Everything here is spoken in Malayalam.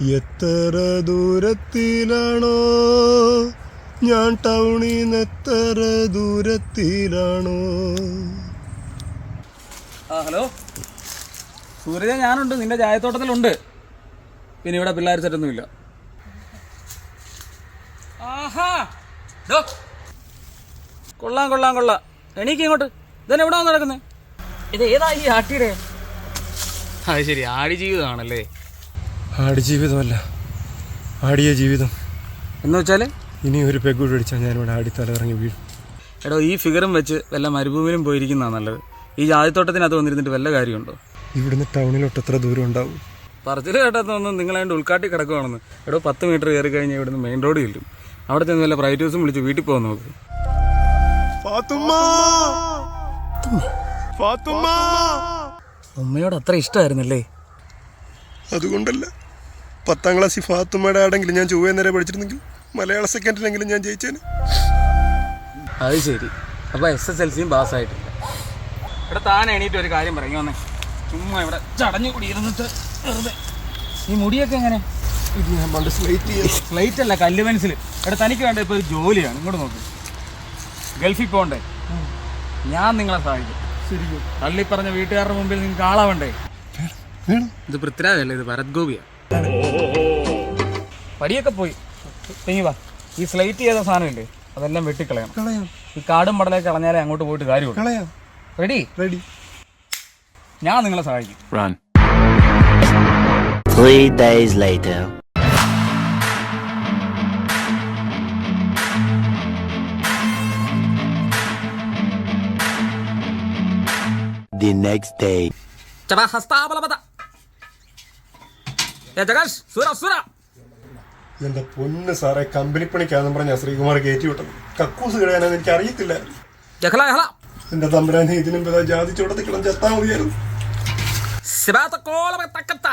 എത്ര ദൂരത്തിലാണോ? ഞാൻ ടൗണിൽ നിന്ന് എത്ര ദൂരത്തിലാണോ? ആ ഹലോ? സൂര്യ ഞാനുണ്ട്. നിന്റെ ചായത്തോട്ടത്തിലുണ്ട്. പിന്നെ ഇവിടെ പിള്ളേർ സെറ്റൊന്നുമില്ല. ആഹാ! ഡോ. കൊള്ളാം കൊള്ളാം കൊള്ളാം. എണീക്ക് ഇങ്ങോട്ട്. ഇതന്നെ എവിടെ നടക്കുന്നത് ഇത് ഏതാ ഈ ആട്ടിയുടെ? അത് ശരി ആടി ജീവിതമാണല്ലേ ആടി ജീവിതമല്ല. ആടിയ ജീവിതം. എന്ന് വെച്ചാൽ ഇനി ഒരു പെഗൂട് അടിച്ചാൽ ഞാനിവിടെ ആടി തലകറങ്ങി വീഴും. എടോ ഈ ഫിഗറും വെച്ച് വല്ല മരുഭൂമിയിലും പോയിരിക്കുന്നതാണ് നല്ലത്. ഈ ജാതിത്തോട്ടത്തിനകത്ത് വന്നിരുന്നിട്ട് വല്ല കാര്യമുണ്ടോ? ഇവിടുന്ന് ടൗണിലോട്ട് എത്ര ദൂരം ഉണ്ടാവും? പറച്ചിൽ കേട്ടാത്തൊന്നും നിങ്ങളതിന്റെ ഉൾക്കാട്ടി കിടക്കുവാണെന്ന്. എടോ പത്ത് മീറ്റർ കയറി കഴിഞ്ഞാൽ ഇവിടുന്ന് മെയിൻ റോഡ് ചെല്ലും. അവിടെ ചെന്ന് വല്ല പ്രൈവറ്റ് ഹൗസും വിളിച്ച് വീട്ടിൽ പോകാൻ നോക്ക്. അമ്മയോട് ഉമ്മയോട് അത്ര ഇഷ്ടമായിരുന്നല്ലേ? അതുകൊണ്ടല്ല. പത്താം ക്ലാസ്സിൽ ഫാത്തുമ്മയുടെ ആടെങ്കിലും ഞാൻ ചൊവ്വേ നേരെ പഠിച്ചിരുന്നെങ്കിൽ മലയാള സെക്കൻഡിനെങ്കിലും ഞാൻ ജയിച്ചേനെ. അത് ശരി. അപ്പോൾ എസ് എസ് എൽ സിയും പാസ്സായിട്ടില്ല ഇവിടെ താൻ എണീറ്റ് ഒരു കാര്യം പറഞ്ഞു വന്നേ. ചുമ്മാ ഇവിടെ ചടഞ്ഞു കൂടി ഇരുന്നിട്ട് വെറുതെ. ഈ മുടിയൊക്കെ എങ്ങനെ? ഇത് ഞാൻ പണ്ട് സ്ലേറ്റ് ചെയ്യാൻ ഫ്ലൈറ്റ് അല്ല കല്ല് പെൻസിൽ ഇവിടെ തനിക്ക് വേണ്ട ഇപ്പോൾ ഒരു ജോലിയാണ്. ഇങ്ങോട്ട് നോക്ക്. ഗൾഫിൽ പോകണ്ടേ ഞാൻ നിങ്ങളെ സഹായിക്കും. ശരിക്കും. തള്ളി പറഞ്ഞ വീട്ടുകാരുടെ മുമ്പിൽ നിങ്ങൾക്ക് ആളാവണ്ടേ? ഇത് പൃഥ്വിരാജല്ലേ? ഇത് ഭരത് ഗോപിയാ. പടിയൊക്കെ പോയി. തെങ്ങി വാ. ഈ സ്ലൈറ്റ് ചെയ്ത സാധനമില്ലേ? അതെല്ലാം വെട്ടിക്കളയണം. കളയാം. ഈ കാടും പടലൊക്കെ കളഞ്ഞാലേ അങ്ങോട്ട് പോയിട്ട് കാര്യമുള്ളൂ. കളയാം. റെഡി റെഡി ഞാൻ നിങ്ങളെ സഹായിക്കും. Run. Three days later. The next day. ചടാ ഹസ്താബലപത ഏ ജഗാഷ് സുര സുര എന്റെ പൊന്ന് സാറേ കമ്പനി പണിക്കാന്നും പറഞ്ഞ ശ്രീകുമാർ കയറ്റി വിട്ടത്. കക്കൂസ് കിടയാനെന്ന് എനിക്ക് അറിയത്തില്ല ജഹല ജഹല എന്റെ തമ്പുരാനെ ഇതിനും ജാതി ചോട്ടത്തിൽ കിടന്ന് ചത്താ മതിയായിരുന്നു. സിബാത്ത കോലമ തക്കത്ത